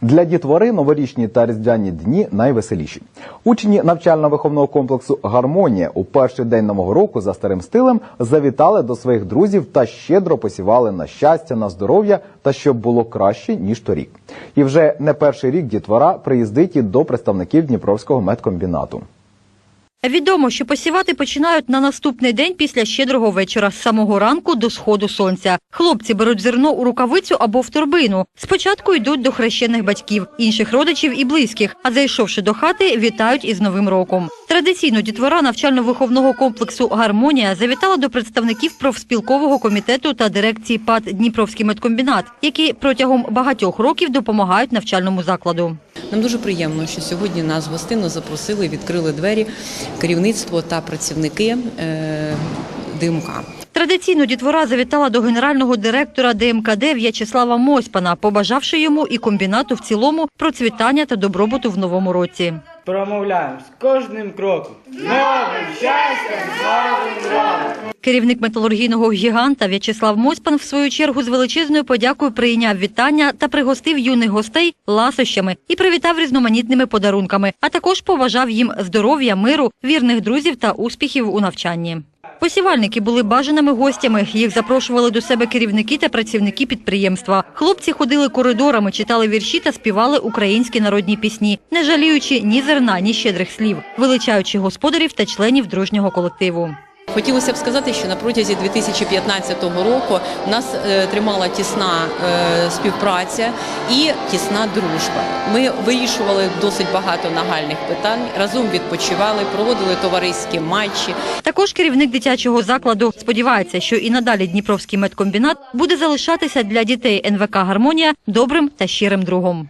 Для дітвори новорічні та різдвяні дні найвеселіші. Учні навчально-виховного комплексу Гармонія у перший день нового року за старим стилем завітали до своїх друзів та щедро посівали на щастя, на здоров'я та щоб було краще ніж торік. І вже не перший рік дітвора приїздить і до представників Дніпровського медкомбінату. Відомо, що посівати починають на наступний день після щедрого вечора з самого ранку до сходу сонця. Хлопці беруть зерно у рукавицю або в торбину. Спочатку йдуть до хрещених батьків, інших родичів і близьких, а зайшовши до хати, вітають із новим роком. Традиційно дітвора навчально-виховного комплексу Гармонія завітала до представників профспілкового комітету та дирекції ПАД Дніпровський медкомбінат, які протягом багатьох років допомагають навчальному закладу. Нам дуже приємно, що сьогодні нас гостинно запросили, відкрили двері керівництво та працівники е, ДМК. Традиційно дітвора завітала до генерального директора ДМКД В'ячеслава Мосьпана, побажавши йому і комбінату в цілому процвітання та добробуту в новому році. Промовляємо з кожним кроком. Новим щастям, новим роком! Керівник металургійного гіганта В'ячеслав Мосьпан в свою чергу з величезною подякою прийняв вітання та пригостив юних гостей ласощами і привітав різноманітними подарунками, а також побажав їм здоров'я, миру, вірних друзів та успіхів у навчанні. Посівальники були бажаними гостями. Їх запрошували до себе керівники та працівники підприємства. Хлопці ходили коридорами, читали вірші та співали українські народні пісні, не жаліючи ні зерна, ні щедрих слів, величаючи господарів та членів дружнього колективу. Хотілося б сказати, що на протязі 2015 року нас е, тримала тісна е, співпраця і тісна дружба. Ми вирішували досить багато нагальних питань, разом відпочивали, проводили товариські матчі. Також керівник дитячого закладу сподівається, що і надалі Дніпровський медкомбінат буде залишатися для дітей НВК Гармонія добрим та щирим другом.